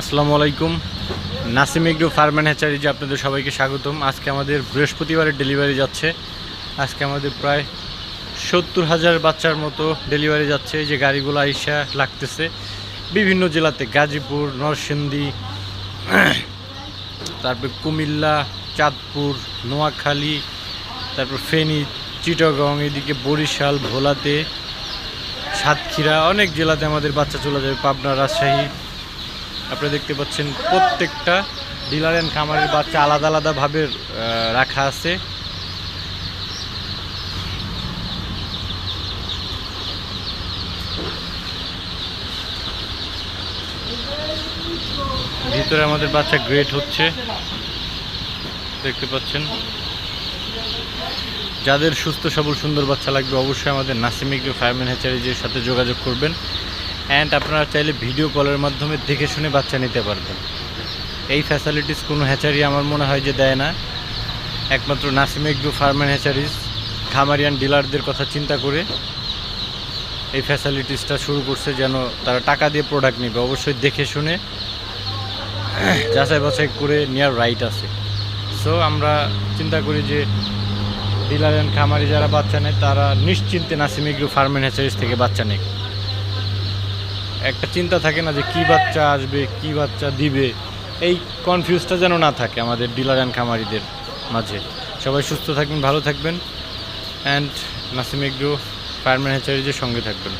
আসসালামু আলাইকুম। Nasim agro farm and হ্যাচারিজে আপনাদের সবাইকে স্বাগতম। আজকে আমাদের বৃহস্পতিবারের ডেলিভারি যাচ্ছে। আজকে আমাদের প্রায় সত্তর হাজার বাচ্চার মতো ডেলিভারি যাচ্ছে। যে গাড়িগুলো আইসা লাগতেছে, বিভিন্ন জেলাতে গাজীপুর, নরসিংদী, তারপর কুমিল্লা, চাঁদপুর, নোয়াখালী, তারপর ফেনী, চিটাগং, এদিকে বরিশাল, ভোলাতে, সাতক্ষীরা, অনেক জেলাতে আমাদের বাচ্চা চলে যাবে পাবনা, রাজশাহী আপনারা দেখতে পাচ্ছেন প্রত্যেকটা ডিলার অ্যান্ড খামারের বাচ্চা আলাদা আলাদাভাবে রাখা আছে। ভিতরে আমাদের বাচ্চা গ্রেট হচ্ছে। দেখতে পাচ্ছেন। যাদের সুস্থ সবল সুন্দর বাচ্চা লাগবে অবশ্যই আমাদের নাসিমিক ফায়ারম্যান হ্যাচারিজের সাথে যোগাযোগ করবেন। অ্যান্ড আপনারা চাইলে ভিডিও কলের মাধ্যমে দেখে শুনে বাচ্চা নিতে পারবেন। এই ফ্যাসিলিটিস কোনো হ্যাচারি আমার মনে হয় যে দেয় না। একমাত্র নাসিমিক গ্রু ফার্মেন হ্যাচারিজ খামারিয়ান ডিলারদের কথা চিন্তা করে এই ফ্যাসিলিটিসটা শুরু করছে যেন তারা টাকা দিয়ে প্রোডাক্ট নেবে। অবশ্যই দেখে শুনে যাচাই বাছাই করে নেওয়ার রাইট আছে। সো আমরা চিন্তা করি যে ডিলার অ্যান্ড খামারি যারা বাচ্চা নেয়, তারা নিশ্চিন্তে নাসিমিক গ্রু ফার্মেন হ্যাচারিস থেকে বাচ্চা নেয় একটা চিন্তা থাকে না যে কি বাচ্চা আসবে, কি বাচ্চা দিবে? এই কনফিউজটা যেন না থাকে আমাদের ডিলার অ্যান্ড খামারিদের মাঝে। সবাই সুস্থ থাকবেন, ভালো থাকবেন। And Nasim agro, farm and হ্যাচারিজের সঙ্গে থাকবেন।